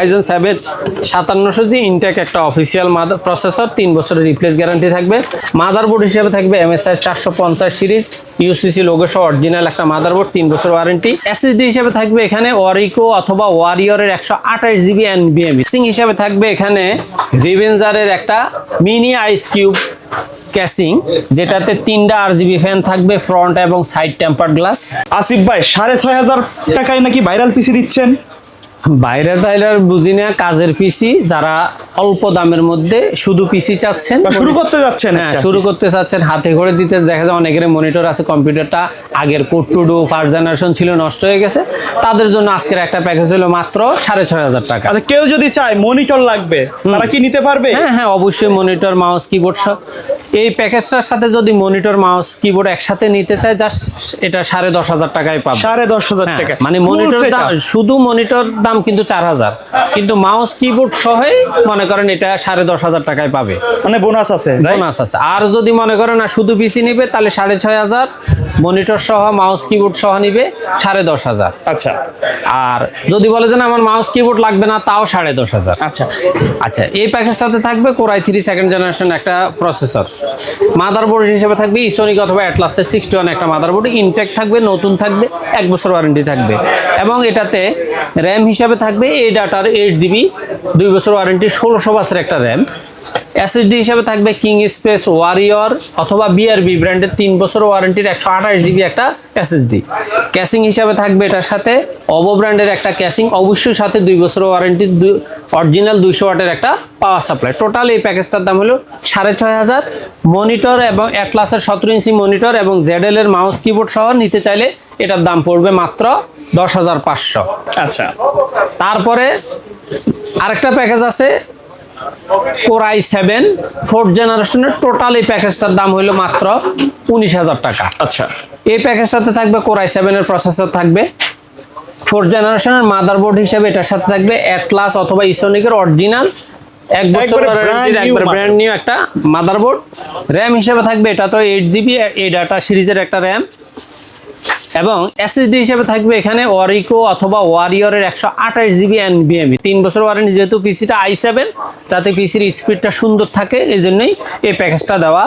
Ryzen seven সাতান্নশো G intact একটা official mother processor তিন বছরের রিপ্লেস গ্যারান্টি থাকবে। মাদারবোর্ড হিসেবে থাকবে এমএসআই চারশো পঞ্চাশ সিরিজ ইউসিসি লোগো সহ অরিজিনাল একটা মাদারবোর্ড তিন বছর ওয়ারেন্টি এসএসডি হিসেবে থাকবে এখানে ওয়ারিকো অথবা ওয়ারিয়রের একশো আঠাশ জিবি এনবিএমই সিং হিসেবে থাকবে এখানে রিভেঞ্জারের একটা মিনি আইস কিউব ক্যাসিং যেটাতে তিনটা আর জিবি ফ্যান থাকবে ফ্রন্ট এবং সাইড টেম্পার্ড গ্লাস আসিফ ভাই, সাড়ে ছয় হাজার টাকায় নাকি ভাইরাল পিসি দিচ্ছেন? বাইরে টাইলার বুঝি না কাজের পিসি যারা অল্প দামের মধ্যে শুধু পিসি চাচ্ছেন শুরু করতে যাচ্ছেন হ্যাঁ শুরু করতে চাচ্ছেন হাতে করে দিতে দেখা যায় অনেকের মনিটর আছে কম্পিউটারটা আগের core two duo first generation ছিল নষ্ট হয়ে গেছে। তাদের জন্য আজকের একটা প্যাকেজ হলো মাত্র সাড়ে ছয় হাজার টাকা। আচ্ছা কেউ যদি চায় মনিটর লাগবে তারা কি নিতে পারবে? হ্যাঁ হ্যাঁ অবশ্যই মনিটর মাউস কিবোর্ড সব। এই প্যাকেজটার সাথে যদি মনিটর মাউস কিবোর্ড একসাথে নিতে চাই জাস্ট এটা সাড়ে দশ হাজার টাকায় পাবে। সাড়ে দশ হাজার হ্যাঁ, টাকা মানে মনিটর। শুধু মনিটর দাম কিন্তু চার হাজার। কিন্তু মাউস কিবোর্ড সহ মনে করেন এটা সাড়ে দশ হাজার টাকায় পাবে। মানে বোনাস আছে বোনাস আছে। আর যদি মনে করেন না শুধু পিসি নিবে তাহলে সাড়ে ছয় হাজার। মনিটর সহ মাউস কিবোর্ড সহ নিবে সাড়ে দশ হাজার। আচ্ছা। আর যদি বলে যে না আমার মাউস কিবোর্ড লাগবে না তাও সাড়ে দশ হাজার। আচ্ছা। আচ্ছা এই প্যাকেজটাতে থাকবে core i three second generation একটা প্রসেসর মাদারবোর্ড হিসেবে থাকবে ইসোনিক অথবা অ্যাটলাসের সিক্সটি ওয়ান একটা মাদারবোর্ড ইনটেক থাকবে নতুন থাকবে এক বছর ওয়ারেন্টি থাকবে। এবং এটাতে র্যাম হিসাবে থাকবে এই ডাটার এইট জিবি দুই বছর ওয়ারেন্টি ষোলোশো বাসের একটা র্যাম এসএসডি হিসাবে থাকবে কিং স্পেস ওয়ারিয়র অথবা বিআরবি ব্র্যান্ডের তিন বছর ওয়ারেন্টির একশো আঠাশ জিবি একটা এসএসডি ক্যাসিং হিসাবে থাকবে এটার সাথে অবো ব্র্যান্ডের একটা ক্যাসিং অবশ্যই সাথে দুই বছর ওয়ারেন্টির অরিজিনাল দুইশো ওয়াটের একটা পাওয়ার সাপ্লাই টোটাল এই প্যাকেজটার দাম হলো সাড়ে ছয় হাজার। মনিটর এবং অ্যাটলাসের সতেরো ইঞ্চি মনিটর এবং জেডএল এর মাউস কিবোর্ড সহ নিতে চাইলে এটার দাম পড়বে মাত্র দশ হাজার পাঁচশো। আচ্ছা। তারপরে আরেকটা প্যাকেজ আছে কোরাই সেভেন ফোর্থ জেনারেশনের টোটাল এই প্যাকেজটার দাম হলো মাত্র উনিশ হাজার টাকা। আচ্ছা। এই প্যাকেজটাতে থাকবে কোরাই সেভেনের প্রসেসর থাকবে। ফোর্থ জেনারেশনের মাদারবোর্ড হিসেবে এটার সাথে থাকবে অ্যাটলাস অথবা ইসোনিকের অরিজিনাল এক বছর একবারে। ব্র্যান্ড নিউ একটা মাদারবোর্ড র্যাম হিসেবে থাকবে এটা তো এইট জিবি এই ডাটা সিরিজের একটা র্যাম এবং এসএসডি হিসেবে থাকবে এখানে ওয়ারিকো অথবা ওয়ারিয়রের একশো আঠাশ জিবি এনবিএমই তিন বছর ওয়ারেন্টি যেহেতু পিসিটা আই সেভেন যাতে পিসির স্পিডটা সুন্দর থাকে এই জন্যই এই প্যাকেজটা দেওয়া।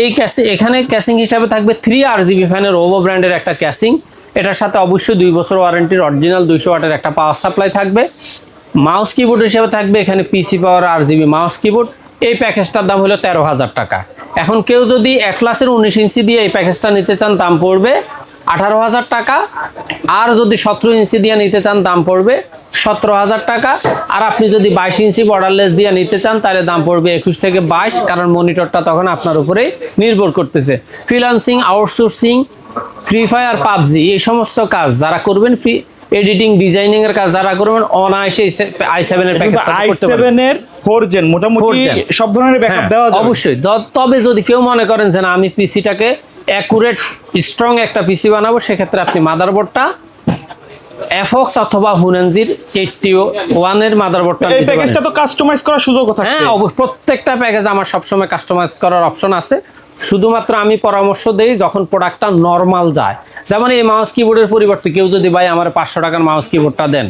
এই ক্যাসি এখানে ক্যাসিং হিসাবে থাকবে থ্রি আর জিবি ফ্যানের ওভো ব্র্যান্ডের একটা ক্যাসিং এটার সাথে অবশ্যই দুই বছর ওয়ারেন্টির অরিজিনাল দুইশো ওয়াটের একটা পাওয়ার সাপ্লাই থাকবে। মাউস কিবোর্ড হিসেবে থাকবে এখানে PC power R GB mouse keyboard এই প্যাকেজটার দাম হলো তেরো হাজার টাকা। এখন কেউ যদি এক অ্যাটলাসের উনিশ ইঞ্চি দিয়ে এই প্যাকেজটা নিতে চান, দাম পড়বে আঠারো হাজার টাকা। আর যদি সতেরো ইঞ্চি দিয়ে নিতে চান, দাম পড়বে সতেরো হাজার টাকা। আর আপনি যদি বাইশ ইঞ্চি বর্ডারলেস দিয়ে নিতে চান, তাহলে দাম পড়বে একুশ থেকে বাইশ, কারণ মনিটরটা তখন আপনার উপরেই নির্ভর করতেছে। Freelancing outsourcing free fire PUBG, এই সমস্ত কাজ যারা করবেন ফ্রি এডিটিং ডিজাইনিং এর কাজ যারা করবেন অনায়াসে আই সেভেন এর প্যাকেজ আই সেভেন এর ফোর জেন মোটামুটি সব ধরনের ব্যাকআপ দেওয়া যাবে। অবশ্যই। তবে যদি কেউ মনে করেন যে না আমি পিসিটাকে অ্যাকুরেট স্ট্রং একটা পিসি বানাবো সেক্ষেত্রে আপনি মাদারবোর্ডটা এফক্স অথবা হুনানজির এইটটি ওয়ানের মাদারবোর্ডটা এই প্যাকেজটা তো কাস্টমাইজ করার সুযোগ থাকছে। হ্যাঁ প্রত্যেকটা প্যাকেজ আমার সবসময় কাস্টমাইজ করার অপশন আছে। শুধুমাত্র আমি পরামর্শ দেই যখন প্রোডাক্টটা নর্মাল যায়। যেমন এই মাউস কিবোর্ডের পরিবর্তে কেউ যদি ভাই আমার পাঁচশো টাকার মাউস কিবোর্ডটা দেন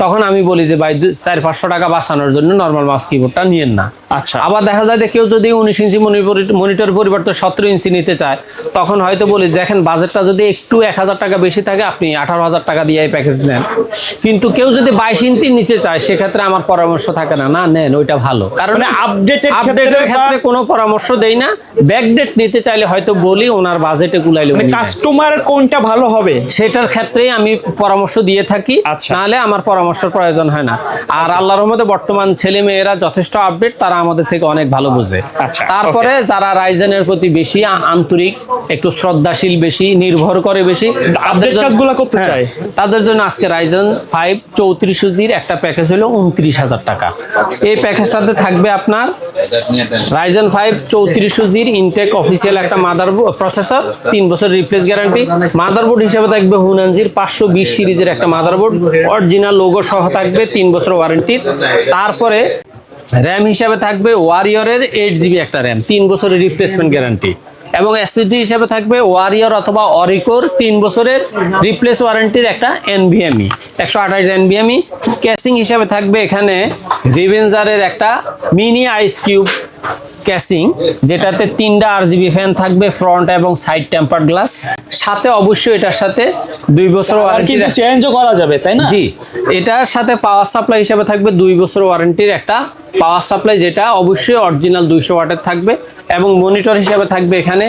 তখন আমি বলি যে ভাই চার পাঁচশো টাকা বাঁচানোর জন্য নর্মাল মাউস কিবোর্ডটা নিয়েন না। আচ্ছা। আবার দেখা যায় যে কেউ যদি উনিশ ইঞ্চি মনিটর পরিবর্তে সতেরো ইঞ্চি নিতে চায় তখন হয়তো বলি দেখেন বাজেটটা যদি একটু এক হাজার টাকা বেশি থাকে আপনি আঠারো হাজার টাকা দিয়ে এই প্যাকেজ নেন। কিন্তু কেউ যদি বাইশ ইঞ্চি নিতে চায় সেক্ষেত্রে আমার পরামর্শ থাকে না না নেন ওইটা ভালো। কারণ মানে আপডেটের আপডেটের ক্ষেত্রে কোনো পরামর্শ দেই না। ব্যাকডেট নিতে চাইলে হয়তো বলি ওনার বাজেটে কুলাইলে কাস্টমার কোনটা ভালো হবে? সেটার ক্ষেত্রেই আমি পরামর্শ দিয়ে থাকি। আচ্ছা। নাহলে আমার পরামর্শের প্রয়োজন হয় না। আর আল্লাহর রহমতে বর্তমান ছেলে মেয়েরা যথেষ্ট আপডেট তারা আমাদের থেকে অনেক ভালো বোঝে। আচ্ছা, তারপরে যারা রাইজেনের প্রতি বেশি আন্তরিক একটু শ্রদ্ধাশীল বেশি নির্ভর করে বেশি কাজগুলো করতে হ্যাঁ, চায়? তাদের জন্য আজকে রাইজেন ফাইভ চৌত্রিশ জির একটা প্যাকেজ হলো উনত্রিশ হাজার টাকা। এই প্যাকেজটাতে থাকবে আপনার রাইজেন ফাইভ চৌত্রিশ জির ইনটেক অফিসিয়াল একটা মাদার প্রসেসর তিন বছর রিপ্লেস গ্যারান্টি মাদারবোর্ড হিসেবে থাকবে হুনানজির পাঁচশো বিশ সিরিজের একটা মাদারবোর্ড অরিজিনাল লোগো সহ থাকবে তিন বছর ওয়ারেন্টির তারপরে র্যাম হিসাবে থাকবে ওয়ারিয়রের এইট জিবি একটা র্যাম তিন বছরের রিপ্লেসমেন্ট গ্যারান্টি এবং এসএসডি হিসাবে থাকবে ওয়ারিয়র অথবা অরিকোর তিন বছরের রিপ্লেস ওয়ারেন্টির একটা এনবিএমই একশো আঠাশ এনবিএমই ক্যাসিং হিসাবে থাকবে এখানে রিভেঞ্জারের একটা মিনি আইস কিউব ক্যাসিং যেটাতে তিনটা আর জিবি ফ্যান থাকবে ফ্রন্ট এবং সাইড টেম্পার গ্লাস সাথে অবশ্যই এটার সাথে দুই বছর ওয়ারেন্টি চেঞ্জও করা যাবে তাই না? জি এটার সাথে পাওয়ার সাপ্লাই হিসেবে থাকবে দুই বছর ওয়ারেন্টির একটা পাওয়ার সাপ্লাই যেটা অবশ্যই অরিজিনাল দুইশো ওয়াটের থাকবে এবং মনিটর হিসেবে থাকবে এখানে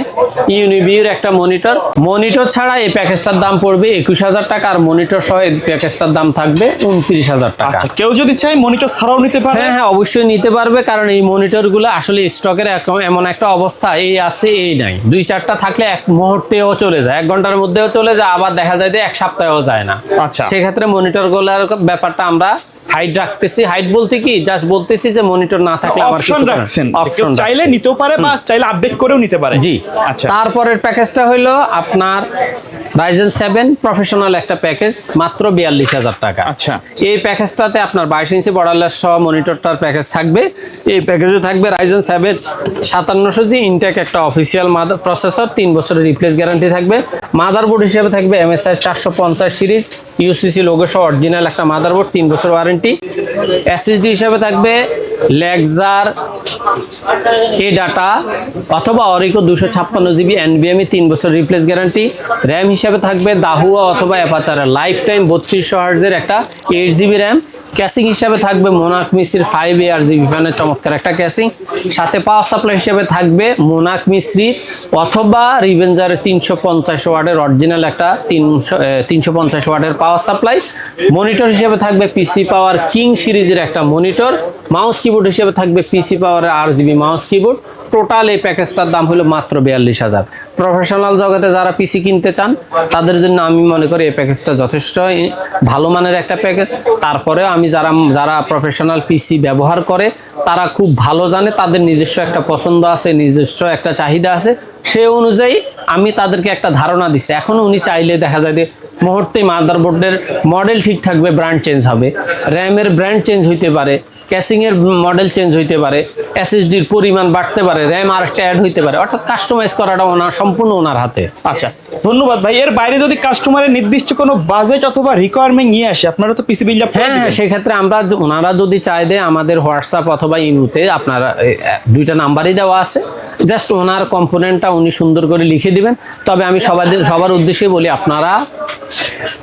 ইউনিবির একটা মনিটর মনিটর ছাড়া এই প্যাকেজটার দাম পড়বে একুশ হাজার টাকা আর মনিটর সহ এই প্যাকেজটার দাম থাকবে উনত্রিশ হাজার টাকা। আচ্ছা কেউ যদি চায় মনিটর ছাড়াও নিতে পারে? হ্যাঁ হ্যাঁ অবশ্যই নিতে পারবে কারণ এই মনিটরগুলো আসলে স্টকের এমন একটা অবস্থা এই আছে এই নাই। দুই চারটা থাকলে এক মুহূর্তেও চলে যায় এক ঘণ্টার মধ্যেও চলে যায় আবার দেখা যায় যে এক সপ্তাহেও যায় না। আচ্ছা। সেক্ষেত্রে মনিটরগুলোর ব্যাপারটা আমরা হাইট রাখতেছি। হাইট বলতে কি? জাস্ট বলতেছি যে মনিটর না থাকলে আমার অপশন রাখছেন অপশন চাইলে নিতেও পারে বা চাইলে আপডেট করেও নিতে পারে। জি। আচ্ছা। তারপরের প্যাকেজটা হলো আপনার রাইজেন সেভেন প্রফেশনাল একটা প্যাকেজ মাত্র বিয়াল্লিশ হাজার টাকা। আচ্ছা। এই প্যাকেজটাতে আপনার বাইশ ইঞ্চি বর্ডারলেস সহ মনিটরটার প্যাকেজ থাকবে। এই প্যাকেজে থাকবে রাইজেন সেভেন সাতান্নশো জি ইনটেক একটা অফিসিয়াল মাদার প্রসেসর তিন বছরের রিপ্লেস গ্যারান্টি থাকবে। মাদারবোর্ড হিসেবে থাকবে এমএসআই চারশো পঞ্চাশ সিরিজ ইউসিসি লোগো সহ অরিজিনাল একটা মাদারবোর্ড তিন বছর ওয়ারেন্টি এসএসডি হিসাবে থাকবে লেগজার এ ডাটা অথবা অরিকো দুশো ছাপ্পান্ন জিবি এনবিএমই তিন বছর রিপ্লেস গ্যারান্টি র্যাম হিসাবে থাকবে দাহুয়া অথবা অ্যাপাচারের লাইফ টাইম বত্রিশশো হার্জের একটা এইট জিবি র্যাম ক্যাসিং হিসাবে থাকবে মোনাক মিস্ত্রির ফাইভ এ আর জিবি ফ্যানের চমৎকার একটা ক্যাসিং সাথে পাওয়ার সাপ্লাই হিসেবে থাকবে মোনাক মিস্ত্রি অথবা রিভেঞ্জারের তিনশো পঞ্চাশ ওয়ার্ডের অরিজিনাল একটা তিনশো তিনশো পঞ্চাশ ওয়ার্ডের পাওয়ার সাপ্লাই মনিটর হিসেবে থাকবে পিসি পাওয়ার কিং সিরিজের একটা মনিটর মাউস কিবোর্ড হিসেবে থাকবে পিসি পাওয়ারের R GB mouse keyboard total এই প্যাকেজটার দাম হলো মাত্র বিয়াল্লিশ হাজার। প্রফেশনাল জগতে যারা পিসি কিনতে চান, তাদের জন্য আমি মনে করি এই প্যাকেজটা যথেষ্ট ভালো মানের একটা প্যাকেজ তারপরেও আমি যারা যারা প্রফেশনাল পিসি ব্যবহার করে, তারা খুব ভালো জানে, তাদের নিজস্ব একটা পছন্দ আছে, নিজস্ব একটা চাহিদা আছে। সে অনুযায়ী আমি তাদেরকে একটা ধারণা দিচ্ছি। এখন উনি চাইলে দেখা যায় যে মুহূর্তে মাদারবোর্ডের মডেল ঠিক থাকবে ব্র্যান্ড চেঞ্জ হবে। র্যামের ব্র্যান্ড চেঞ্জ হইতে পারে ক্যাসিং এর মডেল চেঞ্জ হইতে পারে এসএসডির পরিমাণ বাড়তে পারে র্যাম আর একটা অ্যাড হইতে পারে। অর্থাৎ কাস্টমাইজ করাটা ওনার সম্পূর্ণ ওনার হাতে। আচ্ছা ধন্যবাদ ভাই। এর বাইরে যদি কাস্টমারের নির্দিষ্ট কোনো বাজেট অথবা রিকোয়ারমেন্ট নিয়ে আসে আপনারা তো পিসি বিল্ড আপ হ্যাঁ হ্যাঁ সেক্ষেত্রে আমরা ওনারা যদি চাই দেয় আমাদের হোয়াটসঅ্যাপ অথবা ইমুতে আপনারা দুইটা নাম্বারই দেওয়া আছে। জাস্ট ওনার কম্পোনেন্টটা উনি সুন্দর করে লিখে দিবেন। তবে আমি সবার সবার উদ্দেশ্যে বলি আপনারা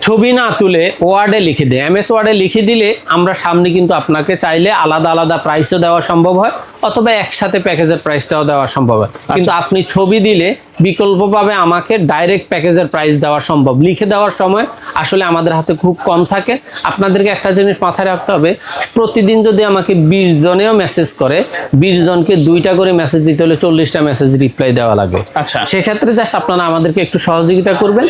ছবি না তুলে ওয়ার্ডে লিখে দেয় এমএস ওয়ার্ডে লিখে দিলে আমরা সামনে কিন্তু আপনাকে চাইলে আলাদা আলাদা প্রাইসও দেওয়া সম্ভব হয় অথবা একসাথে প্যাকেজের প্রাইসটাও দেওয়া সম্ভব হয়। কিন্তু আপনি ছবি দিলে বিকল্পভাবে আমাকে ডাইরেক্ট প্যাকেজের প্রাইস দেওয়া সম্ভব। লিখে দেওয়ার সময় আসলে আমাদের হাতে খুব কম থাকে। আপনাদেরকে একটা জিনিস মাথায় রাখতে হবে প্রতিদিন যদি আমাকে বিশ জনেও মেসেজ করে বিশ জনকে দুইটা করে মেসেজ দিতে হলে চল্লিশটা মেসেজ রিপ্লাই দেওয়া লাগবে আচ্ছা। সেক্ষেত্রে জাস্ট আপনারা আমাদেরকে একটু সহযোগিতা করবেন।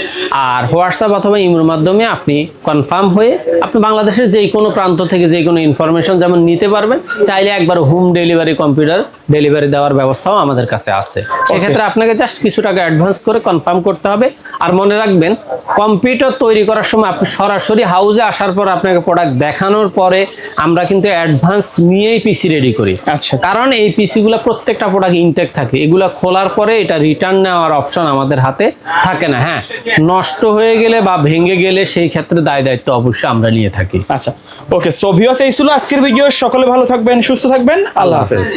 আর হোয়াটসঅ্যাপ অথবা ইমোর মাধ্যমে আপনি কনফার্ম হয়ে আপনি বাংলাদেশের যে কোনো প্রান্ত থেকে যে কোনো ইনফরমেশন যেমন নিতে পারবেন চাইলে একবার হোম ডেলিভারি কম্পিউটার ডেলিভারি দেওয়ার ব্যবস্থাও আমাদের কাছে আছে। সেক্ষেত্রে আপনাকে জাস্ট কিছু টাকা অ্যাডভান্স করে কনফার্ম করতে হবে। আর মনে রাখবেন কম্পিউটার তৈরি করার সময় আপনি সরাসরি হাউজে আসার পর আপনাকে প্রোডাক্ট দেখানোর পরে আমরা কিন্তু অ্যাডভান্স নিয়েই পিসি রেডি করি। আচ্ছা। কারণ এই পিসিগুলো প্রত্যেকটা প্রোডাক্ট ইনটেক থাকে। এগুলো খোলার পরে এটা রিটার্ন নেওয়ার অপশন আমাদের হাতে থাকে না হ্যাঁ। নষ্ট হয়ে গেলে বা ভেঙে গেলে সেই ক্ষেত্রে দায় দায়িত্ব অবশ্যই আমরা নিয়ে থাকি। আচ্ছা। ওকে সো ভিউয়ার্স এই ছিল আজকের ভিডিও সকলে ভালো থাকবেন সুস্থ থাকবেন। আল্লাহ হাফেজ।